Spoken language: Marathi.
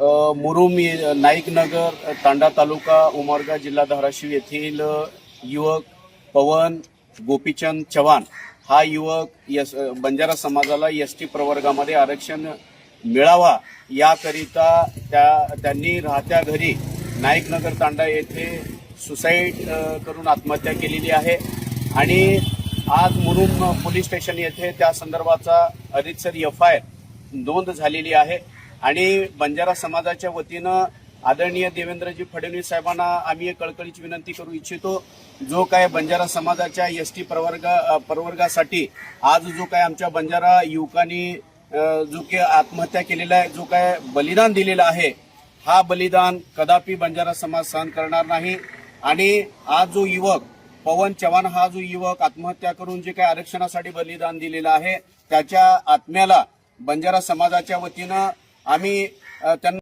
मुरुम नाईकनगर तांडा तालुका उमरगा जिल्हा धाराशिव येथील युवक पवन गोपीचंद चव्हाण. हा युवक यस बंजारा समाजाला एस टी प्रवर्गामध्ये आरक्षण मिळावा याकरिता त्या त्यांनी राहत्या घरी नाईकनगर तांडा येथे सुसाईड करून आत्महत्या केलेली आहे. आणि आज मुरुम पोलीस स्टेशन येथे त्या संदर्भाचा अरितसर एफ आय नोंद झालेली आहे. आणि बंजारा समाजाच्या वतीनं आदरणीय देवेंद्रजी फडणवीस साहेबांना आम्ही एक कळकळीची विनंती करू इच्छितो. जो काय बंजारा समाजाच्या एस टी प्रवर्गा प्रवर्गासाठी आज जो काय आमच्या बंजारा युवकांनी जो काही आत्महत्या केलेला आहे जो काय बलिदान दिलेला आहे हा बलिदान कदापि बंजारा समाज सहन करणार नाही. आणि आज जो युवक पवन चव्हाण हा जो युवक आत्महत्या करून जे काय आरक्षणासाठी बलिदान दिलेलं आहे त्याच्या आत्म्याला बंजारा समाजाच्या वतीनं आम्ही त्यांना